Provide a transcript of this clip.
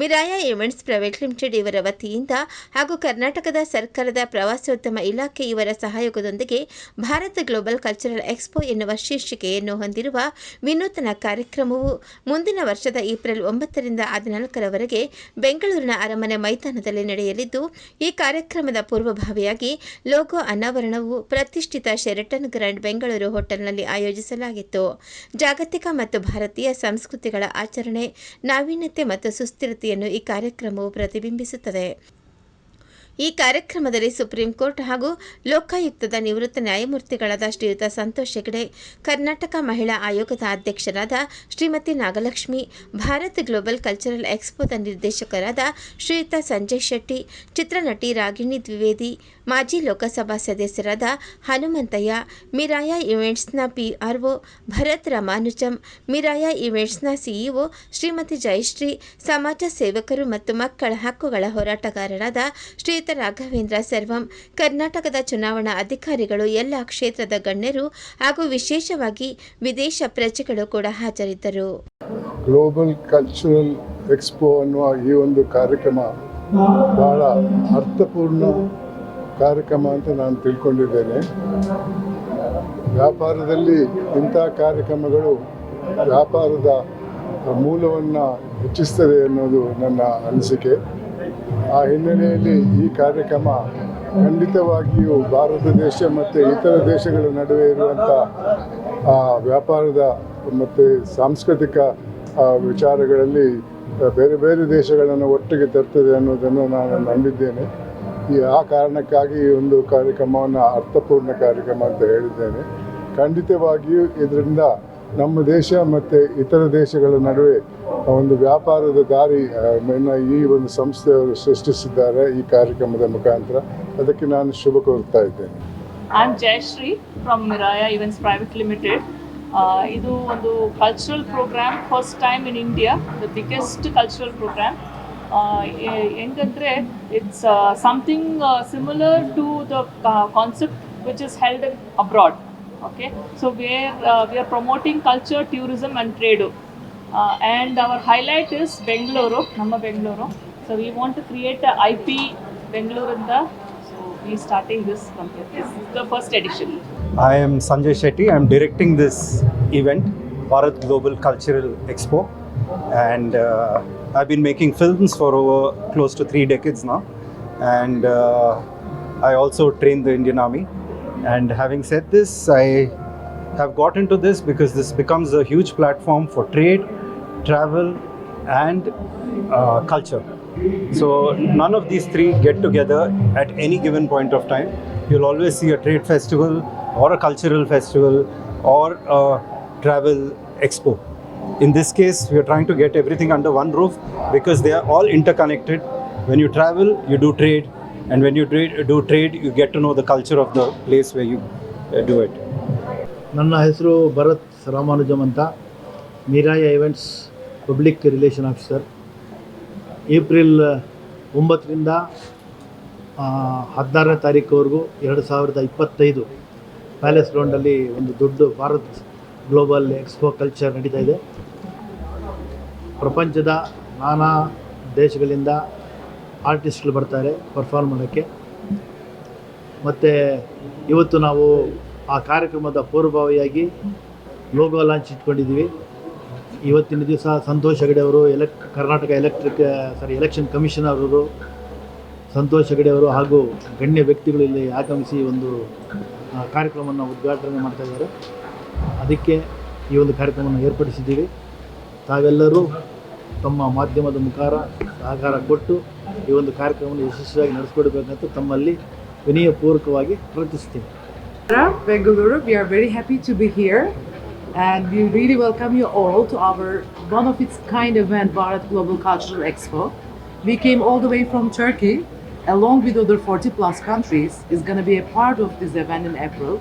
Miraya events private limited ಇವರ ವತಿಯಿಂದ ಹಾಗೂ ಕರ್ನಾಟಕದ ಸರ್ಕಾರದ ಪ್ರವಾಸೋದ್ಯಮ ಇಲಾಖೆ ಇವರ ಸಹಯೋಗದೊಂದಿಗೆ ಭಾರತ ಗ್ಲೋಬಲ್ ಕಲ್ಚರಲ್ ಎಕ್ಸ್ಪೋ ಎನ್ನುವ ಶೀರ್ಷಿಕೆಯನ್ನು ಹೊಂದಿರುವ ವಿನೂತನ ಕಾರ್ಯಕ್ರಮವು ಮುಂದಿನ ವರ್ಷದ ಏಪ್ರಿಲ್ ಒಂಬತ್ತರಿಂದ ಹದಿನಾಲ್ಕರವರೆಗೆ ಬೆಂಗಳೂರಿನ ಅರಮನೆ ಮೈದಾನದಲ್ಲಿ ನಡೆಯಲಿದ್ದು, ಈ ಕಾರ್ಯಕ್ರಮದ ಪೂರ್ವಭಾವಿಯಾಗಿ ಲೋಗೋ ಅನಾವರಣವು ಪ್ರತಿಷ್ಠಿತ ಶೆರಟನ್ ಗ್ರ್ಯಾಂಡ್ ಬೆಂಗಳೂರು ಹೋಟೆಲ್ನಲ್ಲಿ ಆಯೋಜಿಸಲಾಗಿತ್ತು. ಜಾಗತಿಕ ಮತ್ತು ಭಾರತೀಯ ಸಂಸ್ಕೃತಿಗಳ ಆಚರಣೆ, ನಾವೀನ್ಯತೆ ಮತ್ತು ಸುಸ್ಥಿರತೆಯನ್ನು ಈ ಕಾರ್ಯಕ್ರಮವು ಪ್ರತಿಬಿಂಬಿಸುತ್ತದೆ. ಈ ಕಾರ್ಯಕ್ರಮದಲ್ಲಿ ಸುಪ್ರೀಂ ಕೋರ್ಟ್ ಹಾಗೂ ಲೋಕಾಯುಕ್ತದ ನಿವೃತ್ತ ನ್ಯಾಯಮೂರ್ತಿಗಳಾದ ಶ್ರೀಯುತ ಸಂತೋಷ್ ಹೆಗಡೆ, ಕರ್ನಾಟಕ ಮಹಿಳಾ ಆಯೋಗದ ಅಧ್ಯಕ್ಷರಾದ ಶ್ರೀಮತಿ ನಾಗಲಕ್ಷ್ಮಿ, ಭಾರತ್ ಗ್ಲೋಬಲ್ ಕಲ್ಚರಲ್ ಎಕ್ಸ್ಪೋದ ನಿರ್ದೇಶಕರಾದ ಶ್ರೀಯುತ ಸಂಜಯ್ ಶೆಟ್ಟಿ, ಚಿತ್ರನಟಿ ರಾಗಿಣಿ ದ್ವಿವೇದಿ ಮಾಜಿ ಲೋಕಸಭಾ ಸದಸ್ಯರಾದ Hanumanthaiah, Miraya ಇವೆಂಟ್ಸ್ನ P R O Bharath Ramanujam, Miraya ಇವೆಂಟ್ಸ್ನ C E O Shrimati Jayashree, ಸಮಾಜ ಸೇವಕರು ಮತ್ತು ಮಕ್ಕಳ ಹಕ್ಕುಗಳ ಹೋರಾಟಗಾರರಾದ ಶ್ರೀಯುತ ರಾಘವೇಂದ್ರ ಸರ್ವಂ, ಕರ್ನಾಟಕದ ಚುನಾವಣಾ ಅಧಿಕಾರಿಗಳು, ಎಲ್ಲ ಕ್ಷೇತ್ರದ ಗಣ್ಯರು ಹಾಗೂ ವಿಶೇಷವಾಗಿ ವಿದೇಶ ಪ್ರಜೆಗಳು ಕೂಡ ಹಾಜರಿದ್ದರು. ಗ್ಲೋಬಲ್ ಕಲ್ಚರಲ್ ಎಕ್ಸ್ಪೋ ಅನ್ನುವ ಈ ಒಂದು ಕಾರ್ಯಕ್ರಮ ಬಹಳ ಅರ್ಥಪೂರ್ಣ ಕಾರ್ಯಕ್ರಮ ಅಂತ ನಾನು ತಿಳ್ಕೊಂಡಿದ್ದೇನೆ. ವ್ಯಾಪಾರದಲ್ಲಿ ಇಂಥ ಕಾರ್ಯಕ್ರಮಗಳು ವ್ಯಾಪಾರದ ಮೂಲವನ್ನು ಹೆಚ್ಚಿಸ್ತದೆ ಅನ್ನೋದು ನನ್ನ ಅನಿಸಿಕೆ. ಆ ಹಿನ್ನೆಲೆಯಲ್ಲಿ ಈ ಕಾರ್ಯಕ್ರಮ ಖಂಡಿತವಾಗಿಯೂ ಭಾರತ ದೇಶ ಮತ್ತು ಇತರ ದೇಶಗಳ ನಡುವೆ ಇರುವಂಥ ವ್ಯಾಪಾರದ ಮತ್ತು ಸಾಂಸ್ಕೃತಿಕ ವಿಚಾರಗಳಲ್ಲಿ ಬೇರೆ ಬೇರೆ ದೇಶಗಳನ್ನು ಒಟ್ಟಿಗೆ ತರ್ತದೆ ಅನ್ನೋದನ್ನು ನಾನು ನಂಬಿದ್ದೇನೆ. ಆ ಕಾರಣಕ್ಕಾಗಿ ಈ ಒಂದು ಕಾರ್ಯಕ್ರಮವನ್ನು ಅರ್ಥಪೂರ್ಣ ಕಾರ್ಯಕ್ರಮ ಅಂತ ಹೇಳಿದ್ದೇನೆ. ಖಂಡಿತವಾಗಿಯೂ ಇದರಿಂದ ನಮ್ಮ ದೇಶ ಮತ್ತು ಇತರ ದೇಶಗಳ ನಡುವೆ ಒಂದು ವ್ಯಾಪಾರದ ದಾರಿ ಈ ಒಂದು ಸಂಸ್ಥೆಯವರು ಸೃಷ್ಟಿಸಿದ್ದಾರೆ ಈ ಕಾರ್ಯಕ್ರಮದ ಮುಖಾಂತರ. ಅದಕ್ಕೆ ನಾನು ಶುಭ ಕೋರ್ತಾ ಇದ್ದೇನೆ. I Jayashree from Miraya events private limited ಇದು ಒಂದು cultural program first time in India the biggest cultural program ಹೆಂಗಂದರೆ it's something similar to the concept which is held abroad okay so where we are promoting culture tourism and trade and our highlight is Bengaluru ನಮ್ಮ Bengaluru so we want to create I P ಬೆಂಗಳೂರಿಂದ so we starting this from this is the first edition I am Sanjay Shetty. I'm directing this event, Bharat Global Cultural Expo. And uh, I've been making films for over close to three decades now. And uh, I also trained the Indian Army. And having said this, I have got into this because this becomes a huge platform for trade, travel, and uh, culture. So none of these three get together at any given point of time. You'll always see a trade festival or a cultural festival or a travel expo. In this case, we are trying to get everything under one roof because they are all interconnected. When you travel, you do trade, and when you tra- do trade, you get to know the culture of the place where you uh, do it. ನನ್ನ ಹೆಸರು ಭರತ್ ರಾಮಾನುಜಮ್ ಅಂತ Miraya events public relation officer April ಒಂಬತ್ತರಿಂದ ಹದಿನಾರನೇ ತಾರೀಕುವರೆಗೂ ಎರಡು ಸಾವಿರದ ಇಪ್ಪತ್ತೈದು palace ಗ್ರೌಂಡಲ್ಲಿ ಒಂದು ದೊಡ್ಡ ಭಾರತ್ ಗ್ಲೋಬಲ್ ಎಕ್ಸ್ಪೋ ಕಲ್ಚರ್ ನಡೀತಾ ಇದೆ. ಪ್ರಪಂಚದ ನಾನಾ ದೇಶಗಳಿಂದ ಆರ್ಟಿಸ್ಟ್ಗಳು ಬರ್ತಾರೆ ಪರ್ಫಾರ್ಮ್ ಮಾಡೋಕ್ಕೆ. ಮತ್ತು ಇವತ್ತು ನಾವು ಆ ಕಾರ್ಯಕ್ರಮದ ಪೂರ್ವಭಾವಿಯಾಗಿ ಲೋಗೋ ಲಾಂಚ್ ಇಟ್ಕೊಂಡಿದ್ದೀವಿ. ಇವತ್ತಿನ ದಿವಸ ಸಂತೋಷ್ ಹೆಗಡೆ ಅವರು ಎಲೆಕ್ Karnataka electric sorry election commissioner ಅವರು ಸಂತೋಷ್ ಹೆಗಡೆ ಅವರು ಹಾಗೂ ಗಣ್ಯ ವ್ಯಕ್ತಿಗಳು ಇಲ್ಲಿ ಆಗಮಿಸಿ ಒಂದು ಕಾರ್ಯಕ್ರಮವನ್ನು ಉದ್ಘಾಟನೆ ಮಾಡ್ತಾ ಇದ್ದಾರೆ. ಅದಕ್ಕೆ ಈ ಒಂದು ಕಾರ್ಯಕ್ರಮವನ್ನು ಏರ್ಪಡಿಸಿದ್ದೀವಿ ತಾವೆಲ್ಲರೂ ತಮ್ಮ ಮಾಧ್ಯಮದ ಮುಖಾರ ಸಹಕಾರ ಕೊಟ್ಟು ಈ ಒಂದು ಕಾರ್ಯಕ್ರಮವನ್ನು ಯಶಸ್ವಿಯಾಗಿ ನಡೆಸ್ಕೊಡ್ಬೇಕಂತ ತಮ್ಮಲ್ಲಿ ವಿನಯಪೂರ್ವಕವಾಗಿ ಪ್ರಾರ್ಥಿಸ್ತೀನಿ Bengaluru We are very happy to be here and we really welcome you all to our one of its kind event, Bharat Global Cultural Expo. We came all the way from Turkey along with other 40 plus countries is going to be a part of this event in April.